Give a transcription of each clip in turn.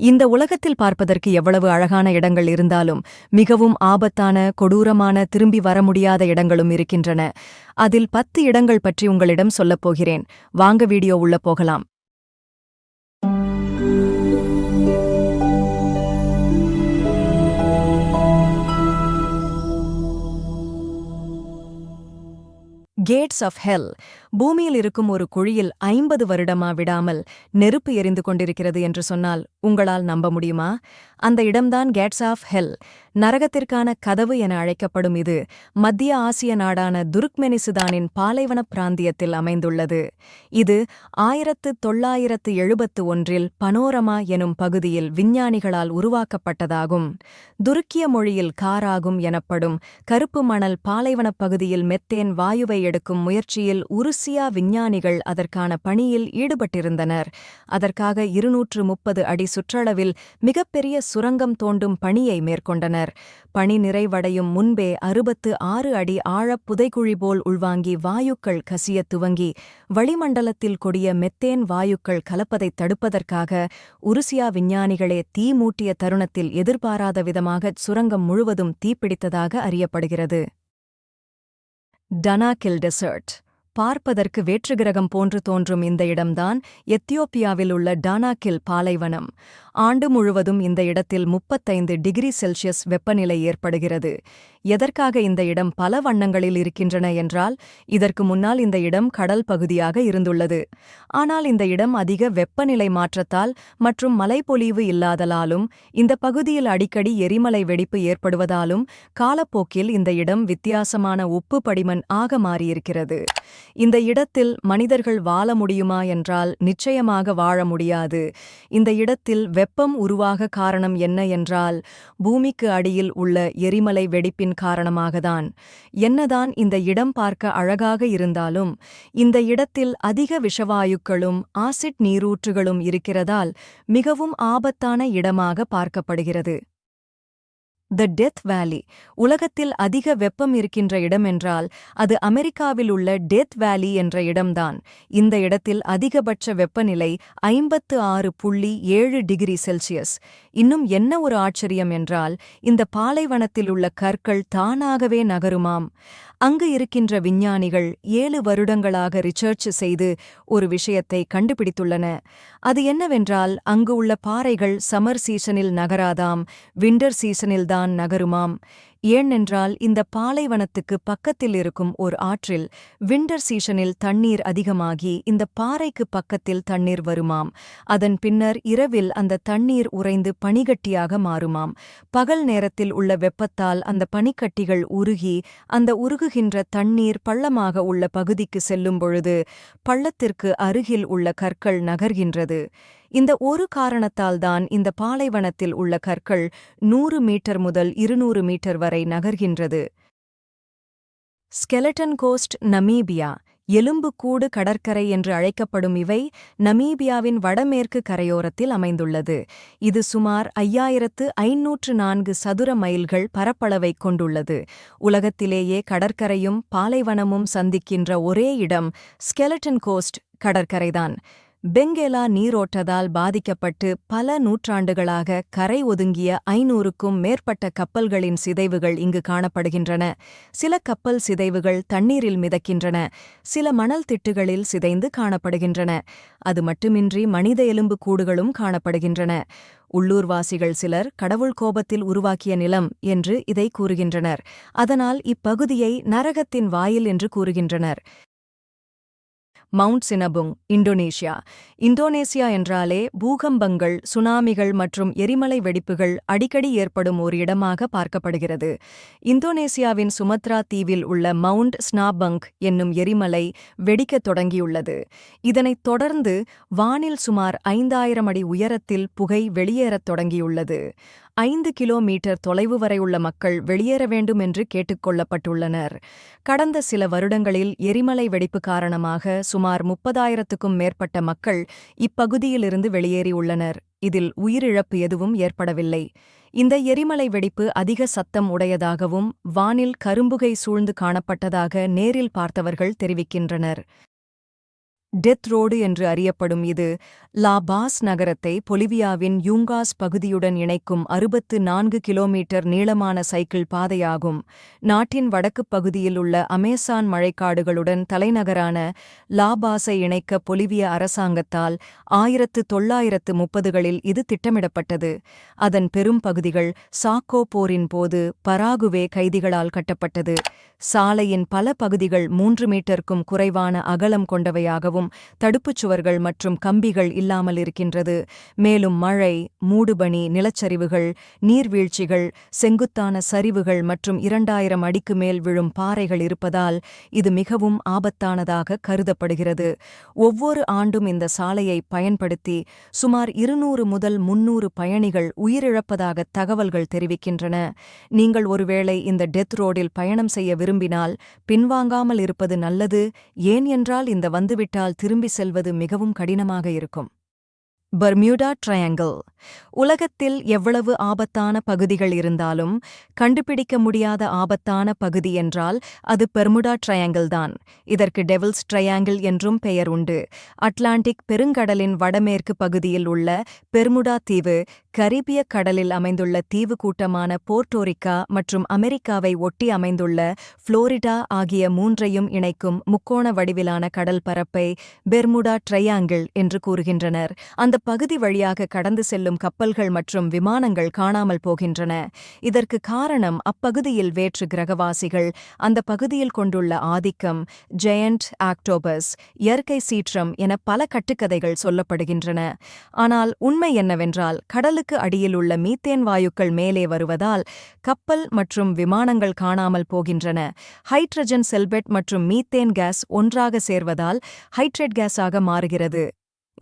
இந்த உலகத்தில் பார்ப்பதற்கு எவ்வளவு அழகான இடங்கள் இருந்தாலும் மிகவும் ஆபத்தான கொடூரமான திரும்பி வர முடியாத இடங்களும் இருக்கின்றன. அதில் பத்து இடங்கள் பற்றி உங்களிடம் சொல்லப் போகிறேன். வாங்க வீடியோ உள்ள போகலாம். கேட்ஸ் ஆஃப் ஹெல் பூமியில் இருக்கும் ஒரு குழியில் ஐம்பது வருடமா விடாமல் நெருப்பு எரிந்து கொண்டிருக்கிறது என்று சொன்னால் உங்களால் நம்ப முடியுமா? அந்த இடம்தான் கேட்ஸ் ஆஃப் ஹெல். நரகத்திற்கான கதவு என அழைக்கப்படும் இது மத்திய ஆசிய நாடான துருக்மெனிசுதானின் பாலைவன பிராந்தியத்தில் அமைந்துள்ளது. இது ஆயிரத்து தொள்ளாயிரத்து எழுபத்து ஒன்றில் பனோரமா எனும் பகுதியில் விஞ்ஞானிகளால் உருவாக்கப்பட்டதாகும். துருக்கிய மொழியில் காராகும் எனப்படும் கருப்பு மணல் பாலைவனப் பகுதியில் மெத்தேன் வாயுவை எடுக்கும் முயற்சியில் உருசியா விஞ்ஞானிகள் அதற்கான பணியில் ஈடுபட்டிருந்தனர். அதற்காக இருநூற்று முப்பது அடி சுற்றளவில் மிகப்பெரிய சுரங்கம் தோண்டும் பணியை மேற்கொண்டனர். பணி நிறைவடையும் முன்பே அறுபத்து ஆறு அடி ஆழப் புதைக்குழி போல் உள்வாங்கி வாயுக்கள் கசியத் துவங்கி வளிமண்டலத்தில் கொடிய மெத்தேன் வாயுக்கள் கலப்பதைத் தடுப்பதற்காக உருசியா விஞ்ஞானிகளே தீ மூட்டிய தருணத்தில் எதிர்பாராத விதமாகச் சுரங்கம் முழுவதும் தீப்பிடித்ததாக அறியப்படுகிறது. டனாகில் டெசர்ட் பார்ப்பதற்கு வேற்றுகிரகம் போன்று தோன்றும் இந்த இடம்தான் எத்தியோப்பியாவில் உள்ள டானாக்கில் பாலைவனம். ஆண்டு முழுவதும் இந்த இடத்தில் முப்பத்தைந்து டிகிரி செல்சியஸ் வெப்பநிலை ஏற்படுகிறது. எதற்காக இந்த இடம் பல வண்ணங்களில் இருக்கின்றன என்றால் இதற்கு முன்னால் இந்த இடம் கடல் பகுதியாக இருந்துள்ளது. ஆனால் இந்த இடம் அதிக வெப்பநிலை மாற்றத்தால் மற்றும் மலைப்பொழிவு இல்லாதலாலும் இந்த பகுதியில் அடிக்கடி எரிமலை வெடிப்பு ஏற்படுவதாலும் காலப்போக்கில் இந்த இடம் வித்தியாசமான உப்பு படிமன் ஆக மாறியிருக்கிறது. இந்த இடத்தில் மனிதர்கள் வாழ முடியுமா என்றால் நிச்சயமாக வாழ முடியாது. இந்த இடத்தில் வெப்பம் உருவாக காரணம் என்ன என்றால் பூமிக்கு அடியில் உள்ள எரிமலை வெடிப்பின் காரணமாகத்தான். என்னதான் இந்த இடம் பார்க்க அழகாக இருந்தாலும் இந்த இடத்தில் அதிக விஷவாயுக்களும் ஆசிட் நீரூற்றுகளும் இருக்கிறதால் மிகவும் ஆபத்தான இடமாக பார்க்கப்படுகிறது. த டெத் வேலி உலகத்தில் அதிக வெப்பம் இருக்கின்ற இடம் என்றால் அது அமெரிக்காவில் உள்ள டெத் வேலி என்ற இடம்தான். இந்த இடத்தில் அதிகபட்ச வெப்பநிலை ஐம்பத்து ஆறு புள்ளி ஏழு டிகிரி செல்சியஸ். இன்னும் என்ன ஒரு ஆச்சரியம் என்றால் இந்த பாலைவனத்தில் உள்ள கற்கள் தானாகவே நகருமாம். அங்கு இருக்கின்ற விஞ்ஞானிகள் ஏழு வருடங்களாக ரிசர்ச் செய்து ஒரு விஷயத்தை கண்டுபிடித்துள்ளன. அது என்னவென்றால் அங்கு உள்ள பாறைகள் சமர் சீசனில் நகராதாம் விண்டர் சீசனில்தான் நகருமாம். ஏனென்றால் இந்த பாலைவனத்துக்கு பக்கத்தில் இருக்கும் ஒரு ஆற்றில் விண்டர் சீசனில் தண்ணீர் அதிகமாகி இந்த பாறைக்கு பக்கத்தில் தண்ணீர் வருமாம். அதன் பின்னர் இரவில் அந்த தண்ணீர் உறைந்து பனிகட்டியாக மாறுமாம். பகல் நேரத்தில் உள்ள வெப்பத்தால் அந்த பனிக்கட்டிகள் உருகி அந்த உருகுகின்ற தண்ணீர் பள்ளமாக உள்ள பகுதிக்கு செல்லும் பொழுது பள்ளத்திற்கு அருகில் உள்ள கற்கள் நகர்கின்றது. இந்த ஒரு காரணத்தால்தான் இந்த பாலைவனத்தில் உள்ள கற்கள் நூறு மீட்டர் முதல் இருநூறு மீட்டர் வரை நகர்கின்றது. ஸ்கெலட்டன் கோஸ்ட் நமீபியா எலும்புக்கூடு கடற்கரை என்று அழைக்கப்படும் இவை நமீபியாவின் வடமேற்கு கரையோரத்தில் அமைந்துள்ளது. இது சுமார் ஐயாயிரத்து ஐநூற்று நான்கு சதுர மைல்கள் பரப்பளவைக் கொண்டுள்ளது. உலகத்திலேயே கடற்கரையும் பாலைவனமும் சந்திக்கின்ற ஒரே இடம் ஸ்கெலட்டன் கோஸ்ட் கடற்கரைதான். பெங்கேலா நீரோட்டதால் பாதிக்கப்பட்டு பல நூற்றாண்டுகளாக கரை ஒதுங்கிய ஐநூறுக்கும் மேற்பட்ட கப்பல்களின் சிதைவுகள் இங்கு காணப்படுகின்றன. சில கப்பல் சிதைவுகள் தண்ணீரில் மிதக்கின்றன. சில மணல் திட்டுகளில் சிதைந்து காணப்படுகின்றன. அது மட்டுமின்றி மனித எலும்பு கூடுகளும் காணப்படுகின்றன. உள்ளூர்வாசிகள் சிலர் கடவுள் கோபத்தில் உருவாக்கிய நிலம் என்று இதை கூறுகின்றனர். அதனால் இப்பகுதியை நரகத்தின் வாயில் என்று கூறுகின்றனர். Mount சினபுங் Indonesia. இந்தோனேசியா என்றாலே பூகம்பங்கள் சுனாமிகள் மற்றும் எரிமலை வெடிப்புகள் அடிக்கடி ஏற்படும் ஒரு இடமாக பார்க்கப்படுகிறது. இந்தோனேசியாவின் சுமத்ரா தீவில் உள்ள மவுண்ட் ஸ்னாபங்க் என்னும் எரிமலை வெடிக்கத் தொடங்கியுள்ளது. இதனைத் தொடர்ந்து வானில் சுமார் ஐந்தாயிரம் அடி உயரத்தில் புகை வெளியேறத் தொடங்கியுள்ளது. ஐந்து கிலோமீட்டர் தொலைவு வரையுள்ள மக்கள் வெளியேற வேண்டும் என்று கேட்டுக்கொள்ளப்பட்டுள்ளனர் கடந்த சில வருடங்களில் எரிமலை வெடிப்பு காரணமாக சுமார் முப்பதாயிரத்துக்கும் மேற்பட்ட மக்கள் இப்பகுதியிலிருந்து வெளியேறியுள்ளனர். இதில் உயிரிழப்பு எதுவும் ஏற்படவில்லை. இந்த எரிமலை வெடிப்பு அதிக சத்தம் உடையதாகவும் வானில் கரும்புகை சூழ்ந்து காணப்பட்டதாக நேரில் பார்த்தவர்கள் தெரிவிக்கின்றனர். டெத் ரோடு என்று அறியப்படும் இது லா பாஸ் நகரத்தை பொலிவியாவின் யூங்காஸ் பகுதியுடன் இணைக்கும் அறுபத்து நான்கு கிலோமீட்டர் நீளமான சைக்கிள் பாதையாகும். நாட்டின் வடக்குப் பகுதியில் உள்ள அமேசான் மழைக்காடுகளுடன் தலைநகரான லாபாஸை இணைக்க பொலிவிய அரசாங்கத்தால் ஆயிரத்து தொள்ளாயிரத்து முப்பதுகளில் இது திட்டமிடப்பட்டது. அதன் பெரும் பகுதிகள் சாக்கோ போரின் போது பராகுவே கைதிகளால் கட்டப்பட்டது. சாலையின் பல பகுதிகள் மூன்று மீட்டருக்கும் குறைவான அகலம் கொண்டவையாகவும் தடுப்புச் சுவர்கள் மற்றும் கம்பிகள் இல்லாமல் இருக்கின்றது. மேலும் மழை மூடுபனி நிலச்சரிவுகள் நீர்வீழ்ச்சிகள் செங்குத்தான சரிவுகள் மற்றும் இரண்டாயிரம் அடிக்கு மேல் விழும் பாறைகள் இருப்பதால் இது மிகவும் ஆபத்தானதாக கருதப்படுகிறது. ஒவ்வொரு ஆண்டும் இந்த சாலையை பயன்படுத்தி சுமார் இருநூறு முதல் முன்னூறு பயணிகள் உயிரிழப்பதாக தகவல்கள் தெரிவிக்கின்றன. நீங்கள் ஒருவேளை இந்த டெத் ரோடில் பயணம் செய்ய விரும்பினால் பின்வாங்காமல் இருப்பது நல்லது ஏன் என்றால் இந்த வந்துவிட்டால் திரும்பி செல்வது மிகவும் கடினமாக இருக்கும். Bermuda Triangle. உலகத்தில் எவ்வளவு ஆபத்தான பகுதிகள் இருந்தாலும் கண்டுபிடிக்க முடியாத ஆபத்தான பகுதி என்றால் அது பெர்முடா ட்ரையாங்கிள் தான். இதற்கு டெவில்ஸ் ட்ரையாங்கிள் என்றும் பெயர் உண்டு. அட்லாண்டிக் பெருங்கடலின் வடமேற்கு பகுதியில் உள்ள பெர்முடா தீவு கரீபிய கடலில் அமைந்துள்ள தீவு கூட்டமான போர்ட்டோரிக்கா மற்றும் அமெரிக்காவை ஒட்டி அமைந்துள்ள புளோரிடா ஆகிய மூன்றையும் இணைக்கும் முக்கோண வடிவிலான கடல் பரப்பை பெர்முடா ட்ரையாங்கிள் என்று கூறுகின்றனர். அந்த பகுதி வழியாக கடந்து செல்லும் கப்பல்கள் மற்றும் விமானங்கள் காணாமல் போகின்றன. இதற்கு காரணம் அப்பகுதியில் வேற்று கிரகவாசிகள். அந்த பகுதியில் கொண்டுள்ள ஆதிக்கம் ஜெயண்ட் ஆக்டோபஸ் இயற்கை சீற்றம் என பல கட்டுக்கதைகள் சொல்லப்படுகின்றன. ஆனால் உண்மை என்னவென்றால் கடலுக்கு அடியில் உள்ள மீத்தேன் வாயுக்கள் மேலே வருவதால் கப்பல் மற்றும் விமானங்கள் காணாமல் போகின்றன. ஹைட்ரஜன் செல்பெட் மற்றும் மீத்தேன் கேஸ் ஒன்றாக சேர்வதால் ஹைட்ரேட் கேஸாக மாறுகிறது.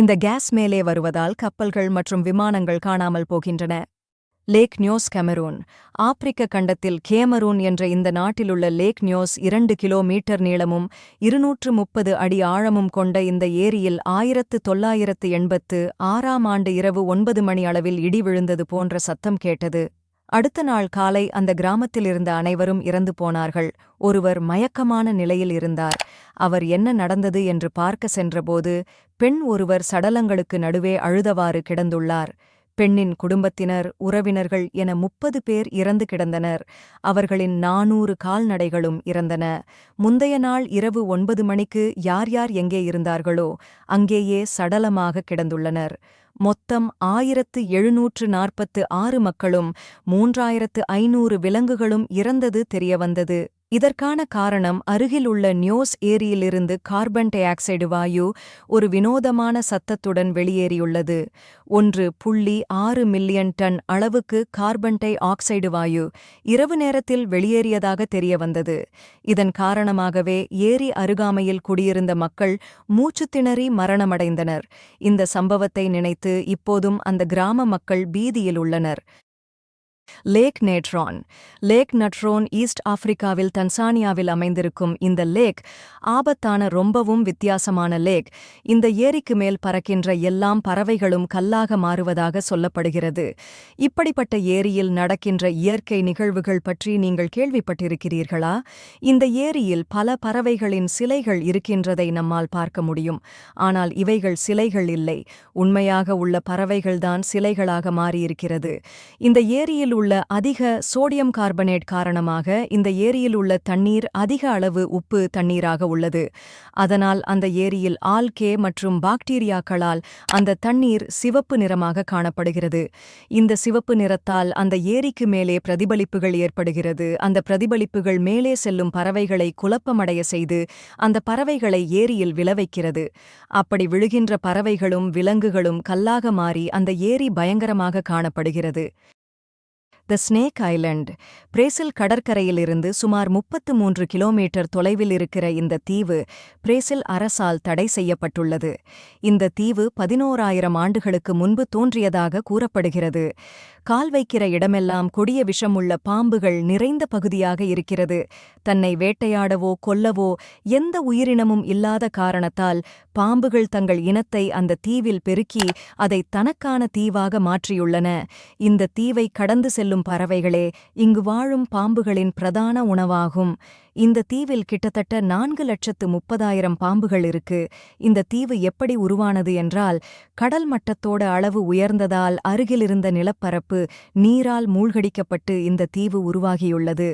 இந்த கேஸ் மேலே வருவதால் கப்பல்கள் மற்றும் விமானங்கள் காணாமல் போகின்றன. Lake Nyos Cameroon. ஆப்பிரிக்க கண்டத்தில் கேமரூன் என்ற இந்த நாட்டிலுள்ள லேக் நியோஸ் இரண்டு கிலோமீட்டர் நீளமும் இருநூற்று முப்பது அடி ஆழமும் கொண்ட இந்த ஏரியில் ஆயிரத்து தொள்ளாயிரத்து எண்பத்து ஆறாம் ஆண்டு இரவு ஒன்பது மணி அளவில் இடி விழுந்தது போன்ற சத்தம் கேட்டது. அடுத்த நாள் காலை அந்த கிராமத்தில் இருந்த அனைவரும் இறந்து போனார்கள். ஒருவர் மயக்கமான நிலையில் இருந்தார். அவர் என்ன நடந்தது என்று பார்க்க சென்றபோது பெண் ஒருவர் சடலங்களுக்கு நடுவே அழுதவாறு கிடந்துள்ளார். பெண்ணின் குடும்பத்தினர் உறவினர்கள் என முப்பது பேர் இறந்து கிடந்தனர். அவர்களின் நானூறு கால்நடைகளும் இறந்தன. முந்தைய நாள் இரவு ஒன்பது மணிக்கு யார் யார் எங்கே இருந்தார்களோ அங்கேயே சடலமாக கிடந்துள்ளனர். மொத்தம் ஆயிரத்து எழுநூற்று நாற்பத்து ஆறு மக்களும் மூன்றாயிரத்து ஐநூறு விலங்குகளும் இறந்தது தெரியவந்தது. இதற்கான காரணம் அருகிலுள்ள நியோஸ் ஏரியிலிருந்து கார்பன் டை ஆக்சைடு வாயு ஒரு வினோதமான சத்தத்துடன் வெளியேறியுள்ளது. ஒன்று புள்ளி ஆறு மில்லியன் டன் அளவுக்கு கார்பன் டை ஆக்சைடு வாயு இரவு நேரத்தில் வெளியேறியதாக தெரியவந்தது. இதன் காரணமாகவே ஏரி அருகாமையில் குடியிருந்த மக்கள் மூச்சுத்திணறி மரணமடைந்தனர். இந்த சம்பவத்தை நினைத்து இப்போதும் அந்த கிராம மக்கள் பீதியில் உள்ளனர். Lake Natron Lake Natron East ஆப்பிரிக்காவில் தன்சானியாவில் அமைந்திருக்கும் இந்த லேக் ஆபத்தான ரொம்பவும் வித்தியாசமான லேக் இந்த ஏரிக்கு மேல் பறக்கின்ற எல்லாம் பறவைகளும் கல்லாக மாறுவதாக சொல்லப்படுகிறது. இப்படிப்பட்ட ஏரியில் நடக்கின்ற இயற்கை நிகழ்வுகள் பற்றி நீங்கள் கேள்விப்பட்டிருக்கிறீர்களா? இந்த ஏரியில் பல பறவைகளின் சிலைகள் இருக்கின்றதை நம்மால் பார்க்க முடியும். ஆனால் இவைகள் சிலைகள் இல்லை. உண்மையாக உள்ள பறவைகள்தான் சிலைகளாக மாறியிருக்கிறது. இந்த ஏரியில் உள்ள அதிக சோடியம் கார்பனேட் காரணமாக இந்த ஏரியில் உள்ள தண்ணீர் அதிக அளவு உப்பு தண்ணீராக உள்ளது. அதனால் அந்த ஏரியில் ஆல்கே மற்றும் பாக்டீரியாக்களால் அந்த தண்ணீர் சிவப்பு நிறமாக காணப்படுகிறது. இந்த சிவப்பு நிறத்தால் அந்த ஏரிக்கு மேலே பிரதிபலிப்புகள் ஏற்படுகிறது. அந்த பிரதிபலிப்புகள் மேலே செல்லும் பறவைகளை குழப்பமடைய செய்து அந்த பறவைகளை ஏரியில் விளவைக்கிறது. அப்படி விழுகின்ற பறவைகளும் விலங்குகளும் கல்லாக மாறி அந்த ஏரி பயங்கரமாக காணப்படுகிறது. த ஸ்னேக் ஐலண்ட். பிரேசில் கடற்கரையிலிருந்து சுமார் முப்பத்து மூன்று கிலோமீட்டர் தொலைவில் இருக்கிற இந்த தீவு பிரேசில் அரசால் தடை செய்யப்பட்டுள்ளது. இந்த தீவு பதினோராயிரம் ஆண்டுகளுக்கு முன்பு தோன்றியதாக கூறப்படுகிறது. கால் வைக்கிற இடமெல்லாம் கொடிய விஷமுள்ள பாம்புகள் நிறைந்த பகுதியாக இருக்கிறது. தன்னை வேட்டையாடவோ கொல்லவோ எந்த உயிரினமும் இல்லாத காரணத்தால் பாம்புகள் தங்கள் இனத்தை அந்த தீவில் பெருக்கி அதை தனக்கான தீவாக மாற்றியுள்ளன. இந்த தீவை கடந்து செல்லும் செல்லும் பறவைகளே இங்கு வாழும் பாம்புகளின் பிரதான உணவாகும். இந்த தீவில் கிட்டத்தட்ட நான்கு லட்சத்து முப்பதாயிரம் பாம்புகள் இருக்கு. இந்த தீவு எப்படி உருவானது என்றால் கடல் மட்டத்தோட அளவு உயர்ந்ததால் அருகிலிருந்த நிலப்பரப்பு நீரால் மூழ்கடிக்கப்பட்டு இந்த தீவு உருவாகியுள்ளது.